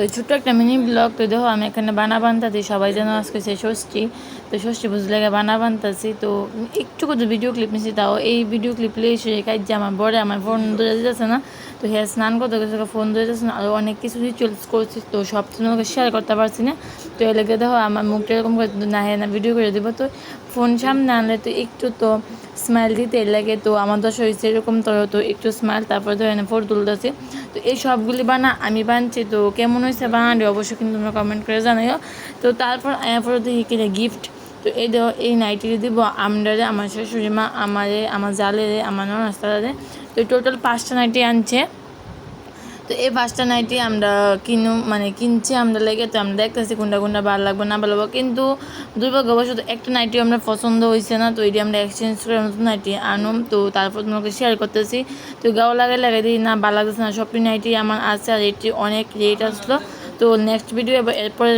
তো ছোট্ট একটা মিনি ব্লগ তো দেখো আমি এখানে বানা বানতাছি, সবাই যেন আজকে সে ষষ্ঠী, তো ষষ্ঠী বুঝলে বানা বানতাছি, তো একটু কত ভিডিও ক্লিপ নিছি, তাও এই ভিডিও ক্লিপ লিয়ে এসে কাজ যে আমার বড়ে আমার ফোন ধরে দিতেছে না, তো হ্যাঁ স্নান করতে গেছে ফোন ধরে দিতেছে না আরও অনেক কিছু রিচুয়ালস করছি, তো সব তোমাকে শেয়ার করতে পারছি না, তো এ লেগে দেখো আমার মুখটা এরকম করে না হ্যাঁ না ভিডিও করে দেবো, তো ফোন সামনে আনলে তো একটু তো স্মাইল দিতে লাগে, তো আমার দশ হয়েছে এরকম তো একটু স্মাইল তারপরে ধরে না ফটো তুলতেছে তো এই সবগুলি বানা আমি বানছি, তো কেমন হয়েছে বানাটি অবশ্যই কিন্তু তোমরা কমেন্ট করে জানাইও। তো তারপর এরপর দেখি কিনে গিফট তো এই এই নাইটিটি দিব আমরা আমার শাশুড়ি মা, আমারে, আমার জালে আমার ননাস্তারে তো টোটাল পাঁচটা নাইটি আনছে। তো এই পাঁচটা নাইটি আমরা কিনু মানে কিনছি, আমরা লেগে তো আমরা দেখতেছি কোনটা কোনটা ভালো লাগবে, না ভালো লাগবো। কিন্তু দুর্ভাগ্যবশত একটা নাইটি আমরা পছন্দ হয়েছে না, তো এটি আমরা এক্সচেঞ্জ করে নতুন নাইটি আনুম। তো তারপর তোমাকে শেয়ার করতেছি। তো গাও লাগে লাগাই দিই না, ভালো লাগতেছে না। সবটি নাইটি আমার আছে আর এটি অনেক রেট আসলো। তো নেক্সট ভিডিও এরপরে